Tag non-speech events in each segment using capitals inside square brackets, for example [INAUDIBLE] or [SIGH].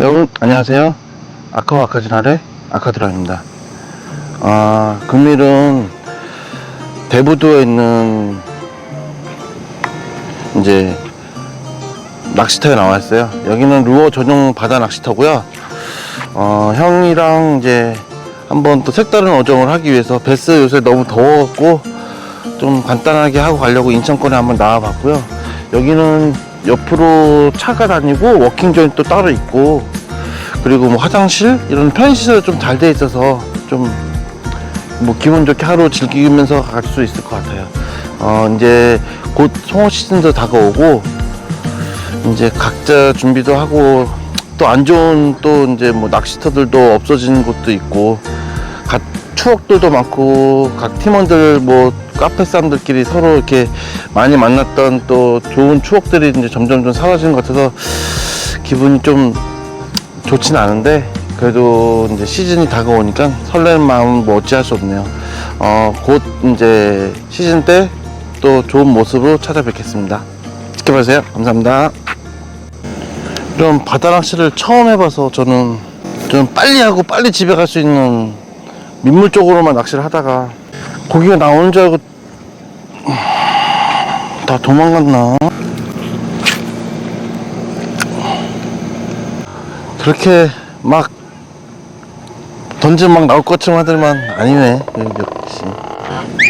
여러분 안녕하세요. 아카와 아카지날의 아카드라입니다. 아 금일은 대부도에 있는 이제 낚시터에 나왔어요. 여기는 루어 전용 바다 낚시터고요. 어, 형이랑 이제 한번 또 색다른 어종을 하기 위해서 베스 요새 너무 더워갖고 좀 간단하게 하고 가려고 인천권에 한번 나와봤고요. 여기는 옆으로 차가 다니고 워킹 조인트 또 따로 있고 그리고 뭐 화장실 이런 편의시설 좀 잘 돼 있어서 좀 뭐 기분 좋게 하루 즐기면서 갈 수 있을 것 같아요. 어 이제 곧 송어 시즌도 다가오고 이제 각자 준비도 하고 또 안 좋은 또 이제 뭐 낚시터들도 없어지는 곳도 있고 각 추억들도 많고 각 팀원들 뭐 카페 사람들끼리 서로 이렇게 많이 만났던 또 좋은 추억들이 이제 점점 좀 사라지는 것 같아서 기분이 좀 좋진 않은데 그래도 이제 시즌이 다가오니까 설레는 마음은 뭐 어찌할 수 없네요. 어, 곧 이제 시즌 때 또 좋은 모습으로 찾아뵙겠습니다. 지켜봐주세요. 감사합니다. 이런 바다 낚시를 처음 해봐서 저는 좀 빨리 하고 빨리 집에 갈 수 있는 민물 쪽으로만 낚시를 하다가 고기가 나오는 줄 알고 다 도망갔나? 그렇게 막 던지면 막 나올 것처럼 하더만 아니네 역시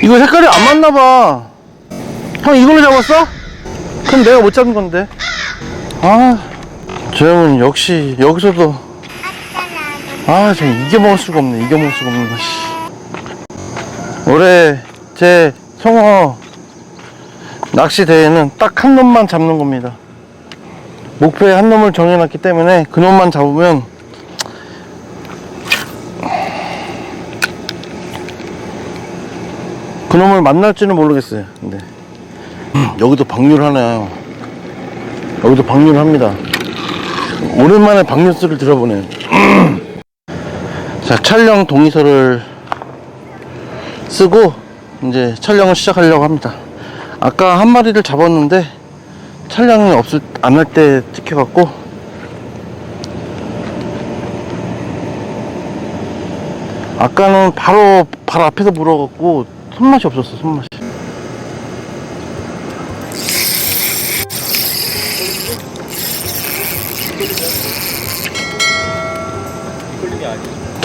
이거 색깔이 안 맞나봐 형 이걸로 잡았어? 그럼 내가 못 잡은 건데 아저 형은 역시 여기서도 아저 이겨 먹을 수가 없네 이겨 먹을 수가 없네 씨. 올해 제 송어 낚시 대회는 딱 한 놈만 잡는 겁니다 목표에 한 놈을 정해놨기 때문에 그 놈만 잡으면 그 놈을 만날지는 모르겠어요. 근데 여기도 방류하네요. 여기도 방류합니다. 오랜만에 방류수를 들어보네요. [CLEARS THROAT] 자 촬영 동의서를 쓰고 이제 촬영을 시작하려고 합니다. 아까 한 마리를 잡았는데 촬영이 없을 안 할 때 찍혀갖고 아까는 바로 바로 앞에서 물어갖고 손맛이 없었어 손맛이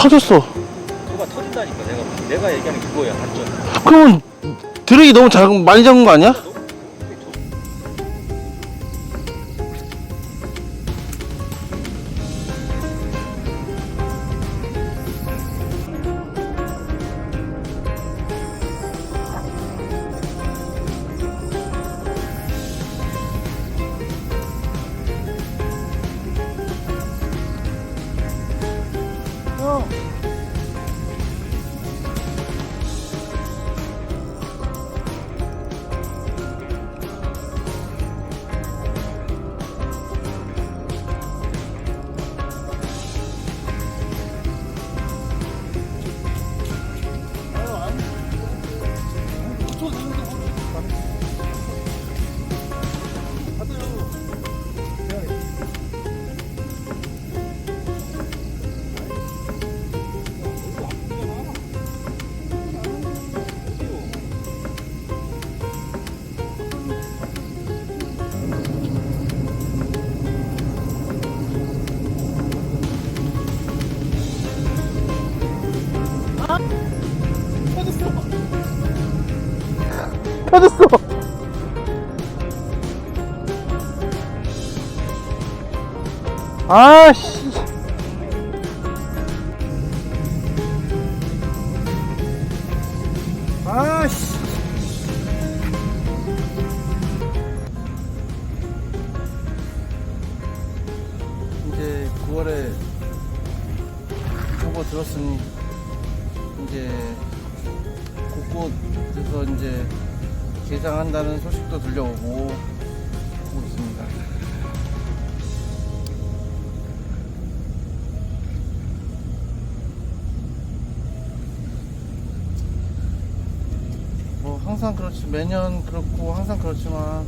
터졌어 누가 터진다니까 내가 내가 얘기하는 그거야 반전. 그러면 드랙이 너무 작 많이 잡은 거 아니야? 아씨. 아씨. 이제 9월에 정보 들었으니 이제 곳곳에서 이제 개장한다는 소식도 들려오고 항상 그렇지 매년 그렇고 항상 그렇지만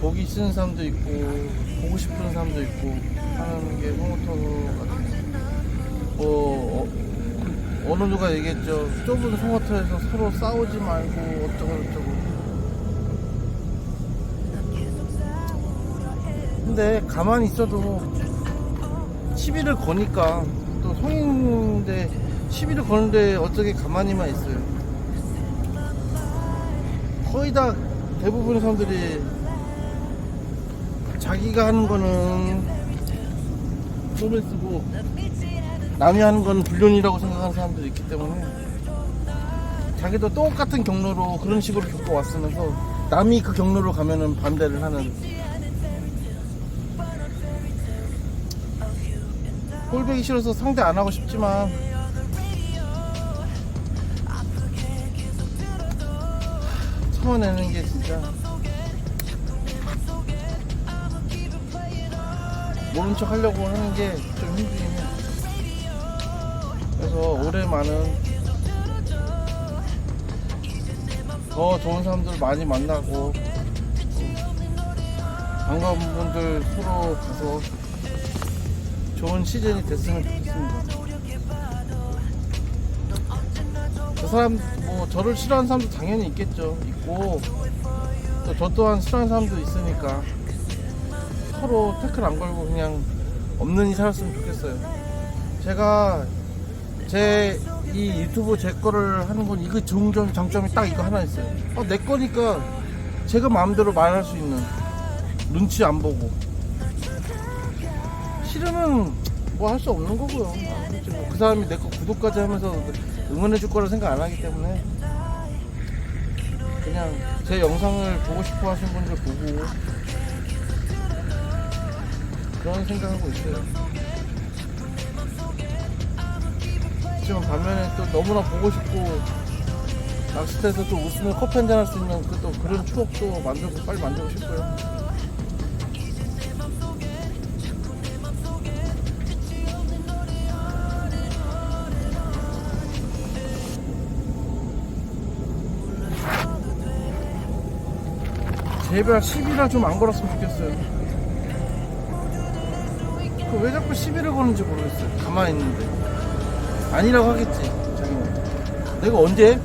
보기 싫은 사람도 있고 보고 싶은 사람도 있고 하는 게 송어터 같아요. 뭐 어, 어느 누가 얘기했죠. 좁은 송어터에서 서로 싸우지 말고 어쩌고 저쩌고. 근데 가만히 있어도 시비를 거니까 또 성인인데 시비를 거는데 어떻게 가만히만 있어요. 거의 다 대부분의 사람들이 자기가 하는 거는 쓰고 남이 하는 건 불륜이라고 생각하는 사람들이 있기 때문에 자기도 똑같은 경로로 그런 식으로 겪어왔으면서 남이 그 경로로 가면은 반대를 하는 꼴보기 싫어서 상대 안 하고 싶지만 참아내는 게 진짜 모른 척 하려고 하는 게 좀 힘들긴 해. 그래서 올해만은 더 좋은 사람들 많이 만나고 반가운 분들 서로 가서 좋은 시즌이 됐으면 좋겠습니다. 사람 뭐 저를 싫어하는 사람도 당연히 있겠죠. 있고 또 저 또한 싫어하는 사람도 있으니까 서로 태클 안 걸고 그냥 없는 이 살았으면 좋겠어요. 제가 제 이 유튜브 제 거를 하는 건 이거 좋은 점 장점이 딱 이거 하나 있어요. 어, 내 거니까 제가 마음대로 말할 수 있는 눈치 안 보고 싫으면 뭐 할 수 없는 거고요. 아, 그렇지 뭐. 그 사람이 내 거 구독까지 하면서 응원해 줄 거라 생각 안 하기 때문에 그냥 제 영상을 보고 싶어 하시는 분들 보고 그런 생각하고 있어요. 하지만 반면에 또 너무나 보고 싶고 낚시터에서 또 웃으면 커피 한잔 할 수 있는 그 또 그런 추억도 만들고 빨리 만들고 싶고요. 제발 10이라 좀안 걸었으면 좋겠어요. 그 왜 자꾸 시비를 거는지 모르겠어요. 가만히 있는데. 아니라고 하겠지, 자기는. 내가 언제? 해?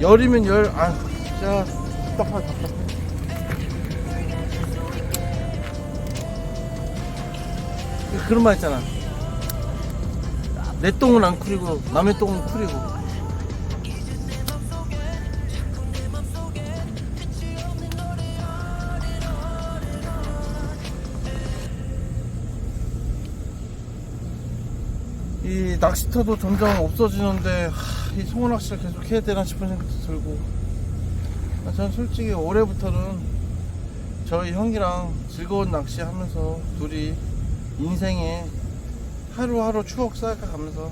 열이면 열, 아, 진짜 답답하다, 답답해. 그런 말 있잖아. 내 똥은 안 쿠리고, 남의 똥은 쿠리고. 이 낚시터도 점점 없어지는데 하, 이 송어 낚시를 계속 해야 되나 싶은 생각도 들고. 아, 전 솔직히 올해부터는 저희 형이랑 즐거운 낚시 하면서 둘이 인생에 하루하루 추억 쌓아가면서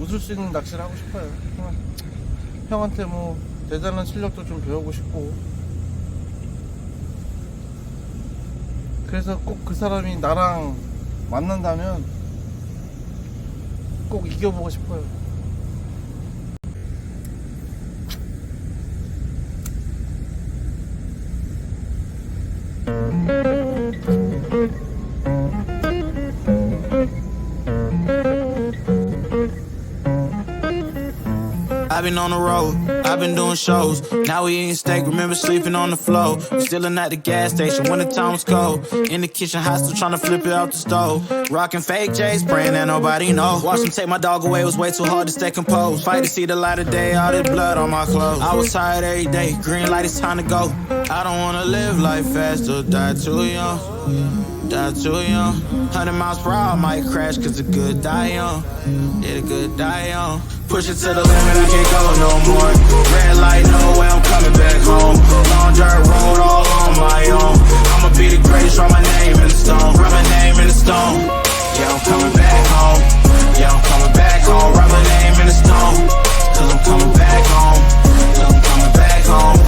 웃을 수 있는 낚시를 하고 싶어요. 형, 형한테 뭐 대단한 실력도 좀 배우고 싶고. 그래서 꼭 그 사람이 나랑 만난다면 꼭 이겨보고 싶어요. I've been on the road, I've been doing shows. Now we eating steak, remember sleeping on the floor. We Stealing at the gas station when the time was cold. In the kitchen, hot still trying to flip it out the stove. Rocking fake J's, praying that nobody know. Watch them take my dog away, it was way too hard to stay composed. Fight to see the light of day, all this blood on my clothes. I was tired every day, green light, it's time to go. I don't wanna live life fast or die too young. Die too young. 100 miles per hour, might crash, cause the good die young. Yeah, a good die young. Push it to the limit, I can't go no more. Red light, no way, I'm coming back home. Long dirt road, all on my own. I'ma be the greatest, write my name in the stone. Write my name in the stone. Yeah, I'm coming back home. Yeah, I'm coming back home. Write my name in the stone. Cause I'm coming back home. Cause I'm coming back home.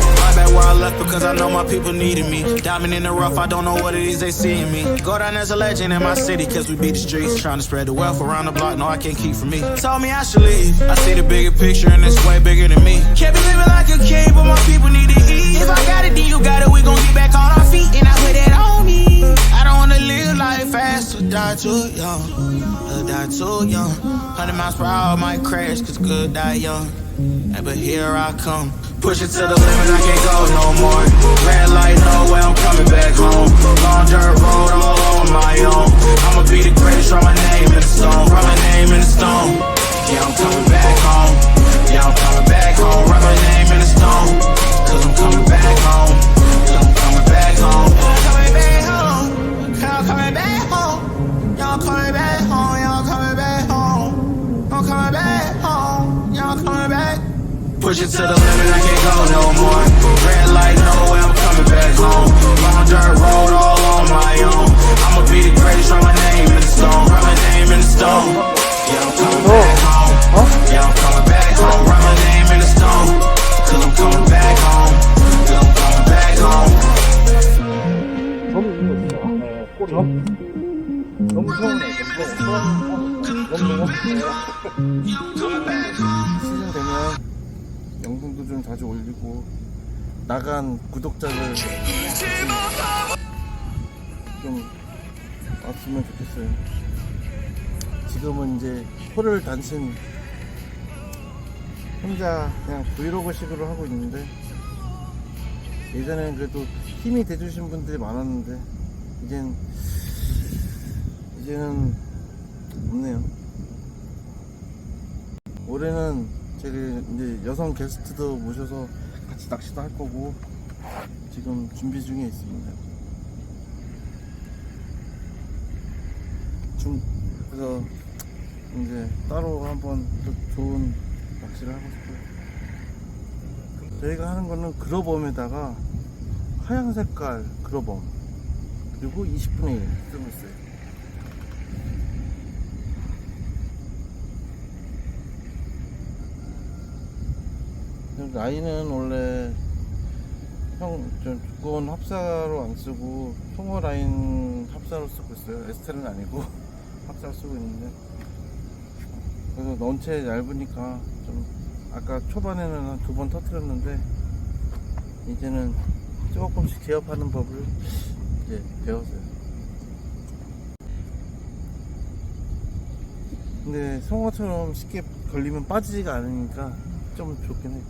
Where I left because I know my people needed me. Diamond in the rough, I don't know what it is they see in me. Go down as a legend in my city cause we beat the streets. Trying to spread the wealth around the block, no, I can't keep from me. Told me I should leave. I see the bigger picture and it's way bigger than me. Can't be living like a king, but my people need to eat. If I got it, then you got it, we gon' get back on our feet. And I put that on me. I don't wanna live Rather die too young, rather die too young. Hundred miles per hour might crash, cause good die young. But here I come. Push it to the limit, I can't go no more. Red light, no way, I'm coming back home. Long dirt road, all on my own. I'ma be the greatest, write my name in the stone. Write my name in the stone. Yeah, I'm coming 자주 올리고 나간 구독자를 좀 왔으면 좋겠어요. 지금은 이제 코를 단신 혼자 그냥 브이로그식으로 하고 있는데 예전에는 그래도 힘이 돼주신 분들이 많았는데 이젠 이제는 없네요. 올해는 제가 이제 여성 게스트도 모셔서 같이 낚시도 할 거고 지금 준비 중에 있습니다. 중 그래서 이제 따로 한번 또 좋은 낚시를 하고 싶어요. 저희가 하는 거는 그러범에다가 하얀 색깔 그러범 그리고 20분의 1 쓰고 있어요. 라인은 원래 형좀 두꺼운 합사로 안 쓰고 송어 라인 합사로 쓰고 있어요. 에스텔은 아니고 [LAUGHS] 합사로 쓰고 있는데 그래서 넌체 얇으니까 좀 아까 초반에는 한 두 번 터트렸는데 이제는 조금씩 개업하는 법을 이제 배웠어요. 근데 송어처럼 쉽게 걸리면 빠지지가 않으니까 좀 좋긴 해.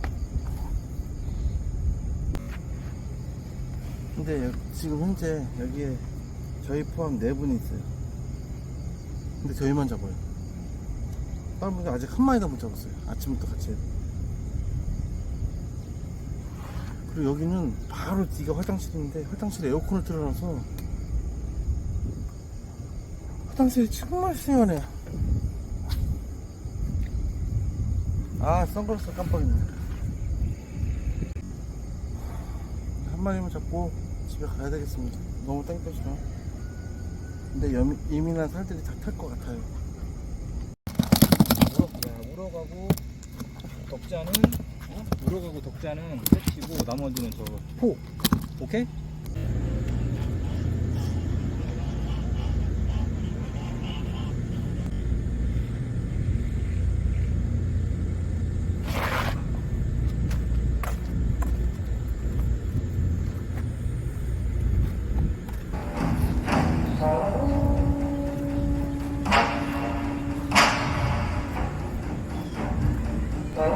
근데 여- 지금 현재 여기에 저희 포함 네 분이 있어요. 근데 저희만 잡아요. 다른 분들 아직 한 마리도 못 잡았어요. 아침부터 같이. 그리고 여기는 바로 뒤가 화장실인데 화장실에 에어컨을 틀어놔서 화장실이 정말 시원해요. 아 선글라스 깜빡이네. 한 마리만 잡고 집에 가야 되겠습니다. 너무 땡볕이라. 근데 여미, 예민한 살들이 다 탈 것 같아요. 야, 우러 가고 덕자는 어? 우러가고 덕자는 끝이고 나머지는 저 포. 오케이? Calm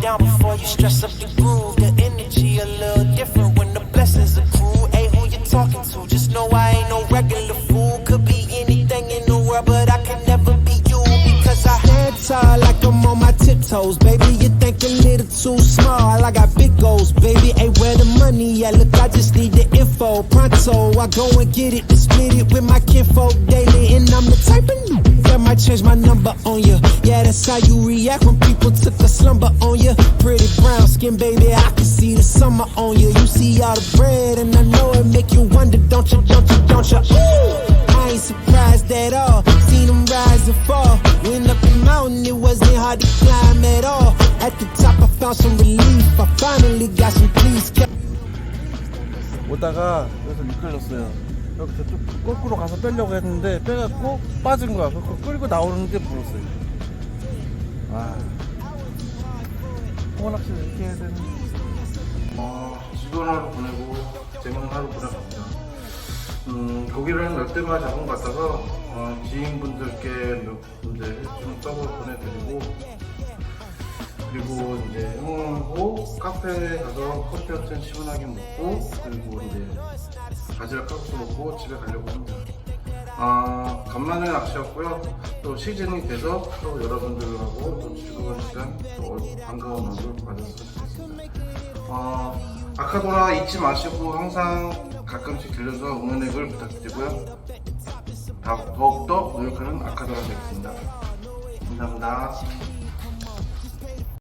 down before you stress up the groove. Too small. I got big goals, baby. Hey, where the money at? Look, I just need the info. Pronto, I go and get it split it with my kinfolk daily. And I'm the type of that might change my number on you. Yeah, that's how you react when people took a slumber on you. Pretty brown skin, baby, I can see the summer on you. You see all the bread, and I know it make you wonder, don't you, don't you, don't you? Ooh, I ain't surprised at all. Seen them rise and fall. Went up the mountain, it wasn't hard to climb at all. At the top, I found some relief. I finally got some peace. 오다가 여기서 미끌렸어요. 여기 저쪽 거꾸로 가서 빼려고 했는데 빼갖고 빠진 거야. 그거 끌고 나오는 게 물었어요. 아, 홍어 낚시를 이렇게 해야 되는. 어, 즐거운 하루 보내고 재밌는 하루 보내갑니다. 음, 고기를 몇 대만 잡은 것 같아서 어, 지인분들께 몇 이제 좀 떡을 보내드리고 그리고 이제 형하고 카페에 가서 커피 한잔 시원하게 먹고 그리고 이제 바지락 칼국수 먹고 집에 가려고 합니다. 아, 간만에 낚시였고요. 또 시즌이 돼서 또 여러분들하고 또 즐거운 시간, 또 반가운 얼굴 받았으면 좋겠습니다. 어, 아카도라 잊지 마시고 항상 가끔씩 들려서 응원의 글 부탁드리고요. 다- 더욱더 노력하는 아카도라 되겠습니다. 감사합니다.